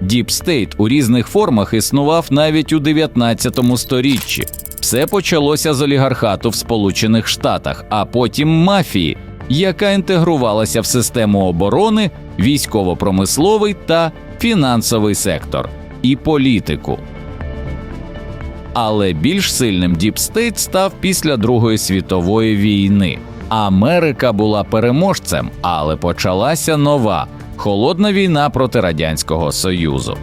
Діпстейт у різних формах існував навіть у 19 сторіччі. Все почалося з олігархату в Сполучених Штатах, а потім мафії, яка інтегрувалася в систему оборони, військово-промисловий та фінансовий сектор і політику. Але більш сильним Діпстейт став після Другої світової війни. Америка була переможцем, але почалася нова холодна війна проти Радянського Союзу.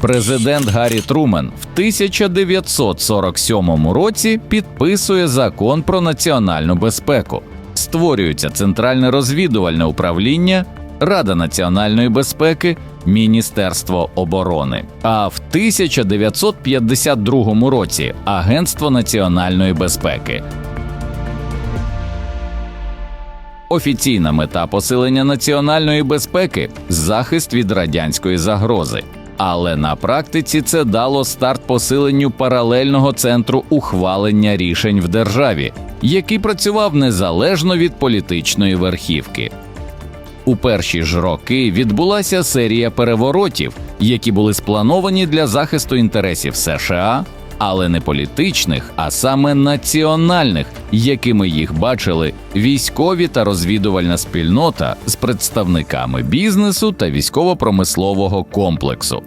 Президент Гаррі Трумен в 1947 році підписує закон про національну безпеку. Створюється Центральне розвідувальне управління, Рада національної безпеки, Міністерство оборони. А в 1952 році Агентство національної безпеки. Офіційна мета посилення національної безпеки захист від радянської загрози. Але на практиці це дало старт посиленню паралельного центру ухвалення рішень в державі, який працював незалежно від політичної верхівки. У перші ж роки відбулася серія переворотів, які були сплановані для захисту інтересів США, але не політичних, а саме національних, якими їх бачили військові та розвідувальна спільнота з представниками бізнесу та військово-промислового комплексу.